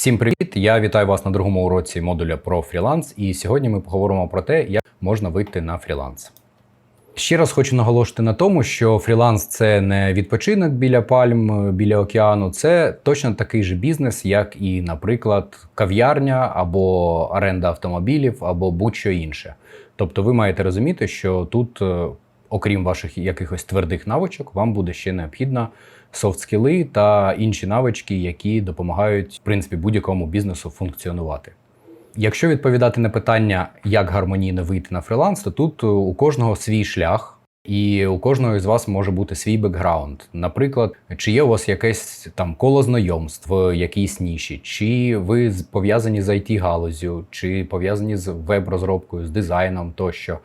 Всім привіт! Я вітаю вас на другому уроці модуля про фріланс. І сьогодні ми поговоримо про те, як можна вийти на фріланс. Ще раз хочу наголошити на тому, що фріланс це не відпочинок біля пальм, біля океану, це точно такий же бізнес, як і, наприклад, кав'ярня або оренда автомобілів, або будь-що інше. Тобто ви маєте розуміти, що тут, е, окрім ваших якихось твердих навичок, вам буде ще необхідно софт-скіли та інші навички, які допомагають в принципі будь-якому бізнесу функціонувати. Якщо відповідати на питання, як гармонійно вийти на фріланс, то тут е, у кожного свій шлях. І у кожного з вас може бути свій бекграунд. Наприклад, чи є у вас якесь там коло знайомств в якійсь ніші, чи ви пов'язані з it галузю чи пов'язані з веб-розробкою, з дизайном тощо.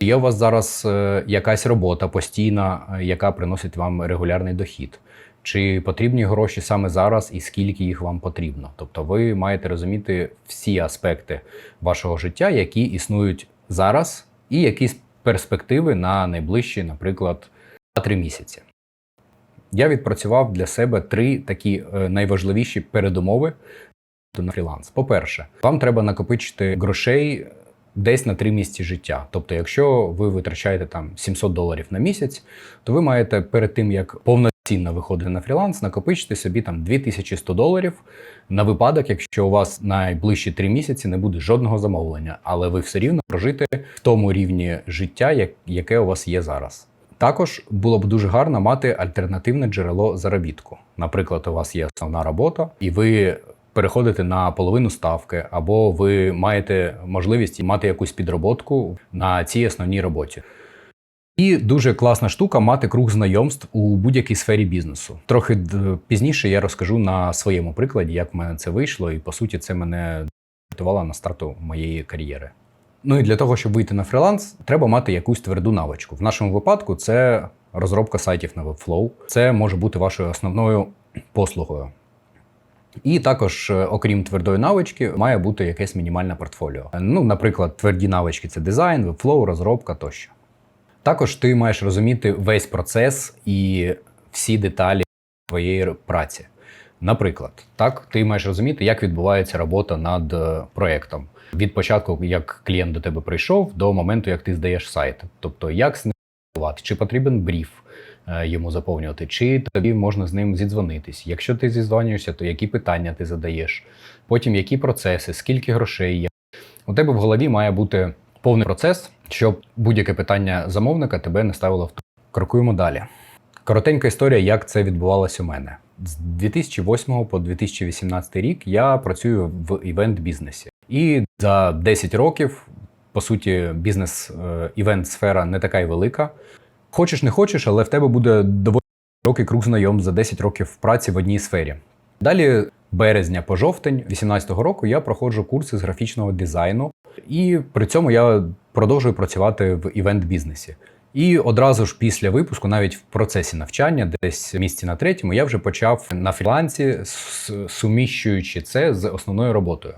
Є у вас зараз е, якась робота постійна, е, яка приносить вам регулярний дохід? Чи потрібні гроші саме зараз і скільки їх вам потрібно? Тобто ви маєте розуміти всі аспекти вашого життя, які існують зараз, і якісь перспективи на найближчі, наприклад, 3 місяці. Я відпрацював для себе три такі е, найважливіші передумови на фріланс. По-перше, вам треба накопичити грошей десь на три місяці життя. Тобто, якщо ви витрачаєте там 700 доларів на місяць, то ви маєте перед тим як повноцінно виходити на фріланс, накопичити собі там 2100 доларів на випадок, якщо у вас найближчі три місяці не буде жодного замовлення, але ви все рівно прожити в тому рівні життя, яке у вас є зараз. Також було б дуже гарно мати альтернативне джерело заробітку. Наприклад, у вас є основна робота, і ви переходите на половину ставки, або ви маєте можливість мати якусь підроботку на цій основній роботі. І дуже класна штука мати круг знайомств у будь-якій сфері бізнесу. Трохи пізніше я розкажу на своєму прикладі, як в мене це вийшло, і по суті, це мене готувало на старту моєї кар'єри. Ну і для того, щоб вийти на фріланс, треба мати якусь тверду навичку. В нашому випадку це розробка сайтів на Webflow. Це може бути вашою основною послугою. І також, е, окрім твердої навички, має бути якесь мінімальне портфоліо. Ну, наприклад, тверді навички це дизайн, Webflow, розробка тощо. Також ти маєш розуміти весь процес і всі деталі твоєї праці. Наприклад, так, ти маєш розуміти, як відбувається робота над е, проєктом. Від початку, як клієнт до тебе прийшов, до моменту, як ти здаєш сайт. Тобто, як з ним працювати, чи потрібен бріф йому заповнювати, чи тобі можна з ним зідзвонитись. Якщо ти зідзвонюєшся, то які питання ти задаєш, потім які процеси, скільки грошей є. У тебе в голові має бути повний процес, щоб будь-яке питання замовника тебе не ставило в ту. Крокуємо далі. Коротенька історія, як це відбувалося у мене. З 2008 по 2018 рік я працюю в івент-бізнесі. І за 10 років, по суті, бізнес-івент-сфера не така й велика. Хочеш, не хочеш, але в тебе буде доволі широкий круг знайом за 10 років праці в одній сфері. Далі, березня по жовтень 2018 року, я проходжу курси з графічного дизайну, і при цьому я продовжую працювати в івент-бізнесі. І одразу ж після випуску, навіть в процесі навчання, десь місці на третьому, я вже почав на фрілансі, суміщуючи це з основною роботою.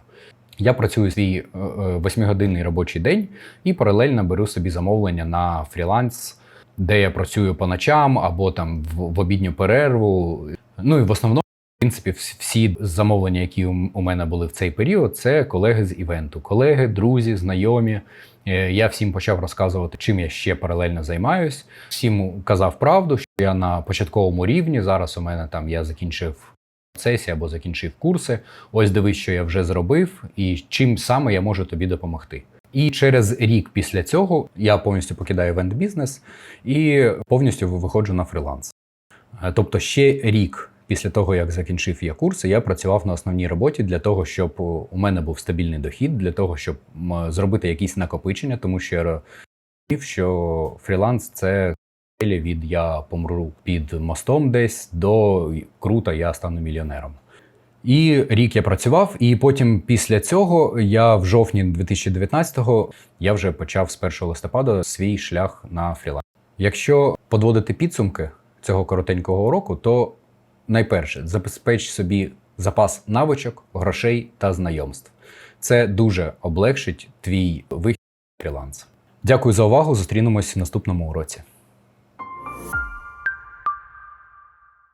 Я працюю свій е, е, восьмигодинний робочий день і паралельно беру собі замовлення на фріланс, де я працюю по ночам або там в, обідню перерву. Ну і в основному, в принципі, всі замовлення, які у у мене були в цей період, це колеги з івенту, колеги, друзі, знайомі. Е, Я всім почав розказувати, чим я ще паралельно займаюсь. Всім казав правду, що я на початковому рівні. Зараз у мене там я закінчив сесії або закінчив курси. Ось дивись, що я вже зробив, і чим саме я можу тобі допомогти. І через рік після цього я повністю покидаю івент бізнес і повністю виходжу на фріланс. Е, Тобто ще рік після того, як закінчив я курси, я працював на основній роботі для того, щоб у мене був стабільний дохід, для того, щоб зробити якісь накопичення, тому що я розумів, що фріланс це від я помру під мостом десь до круто, я стану мільйонером. І рік я працював, і потім після цього я в жовтні 2019-го я вже почав з 1 листопада свій шлях на фріланс. Якщо подводити підсумки цього коротенького уроку, то найперше забезпеч собі запас навичок, грошей та знайомств. Це дуже облегшить твій вихід фріланс. Дякую за увагу. Зустрінемось в наступному уроці.